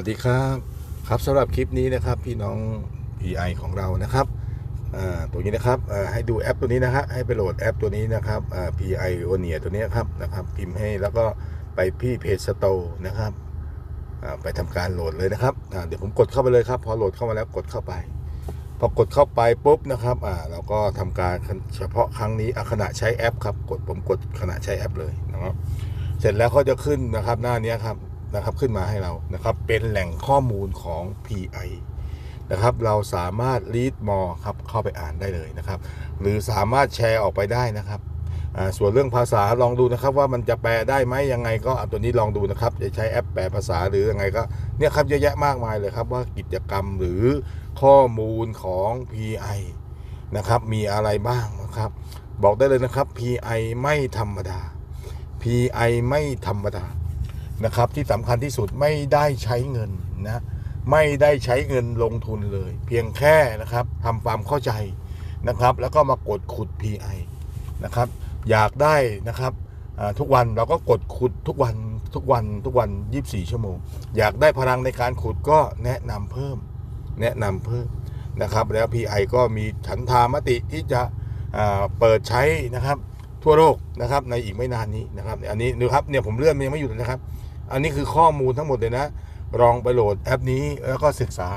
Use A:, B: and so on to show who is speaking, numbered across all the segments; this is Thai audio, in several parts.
A: วัสดีครับครับสำหรับคลิปนี้นะครับพี่น้อง PI ของเรานะครับตัวนี้นะครับให้ดูแอปตัวนี้นะฮะให้ไปโหลดแอปตัวนี้นะครับ PI o n e r ตัวนี้ครับนะครับพิมพ์ให้แล้วก็ไปที่เพจสโตนะครับไปทำการโหลดเลยนะครับเดี๋ยวผมกดเข้าไปเลยครับพอโหลดเข้ามาแล้วกดเข้าไป พอกดเข้าไปปุ๊บนะครับเราก็ทำการเฉพาะครั้งนี้ขณะใช้แอปครับกดผมกดขณะใช้แอปเลยนะครับเสร็จแล้วเขาจะขึ้นนะครับหน้านี้ครับ นะครับขึ้นมาให้เรานะครับ เป็นแหล่งข้อมูลของ PI นะครับ เราสามารถ read more ครับเข้าไปอ่านได้เลยนะครับ หรือสามารถแชร์ออกไปได้นะครับส่วนเรื่องภาษาลองดูนะครับ ว่ามันจะแปลได้ไหมยังไงก็เอาตัวนี้ลองดูนะครับ จะใช้แอปแปลภาษาหรือยังไงก็เนี่ยครับเยอะแยะมากมายเลยครับว่ากิจกรรมหรือข้อมูลของ PI นะครับมีอะไรบ้างนะครับ บอกได้เลยนะครับ PI ไม่ธรรมดา PI ไม่ธรรมดา นะครับที่สำคัญที่สุดไม่ได้ใช้เงินนะไม่ได้ใช้เงินลงทุนเลย เพียงแค่นะครับทำความเข้าใจนะครับ แล้วก็มากดขุด PI นะครับอยากได้นะครับทุกวันเราก็กดขุดทุกวันทุกวันทุกวัน 24 ชั่วโมง อยากได้พลังในการขุดก็แนะนำเพิ่ม แนะนำเพิ่มนะครับ แล้ว PI ก็มีฉันทามติที่จะเปิดใช้นะครับทั่วโลกนะครับในอีกไม่นานนี้นะครับ อันนี้ดูครับเนี่ยผมเลื่อนมันยังไม่หยุดนะครับ อันนี้คือข้อมูลทั้งหมดเลยนะ ลองไปโหลดแอปนี้แล้วก็ศึกษา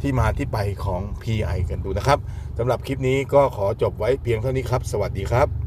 A: ที่มาที่ไปของ PI กันดูนะครับสำหรับคลิปนี้ก็ขอจบไว้เพียงเท่านี้ครับ สวัสดีครับ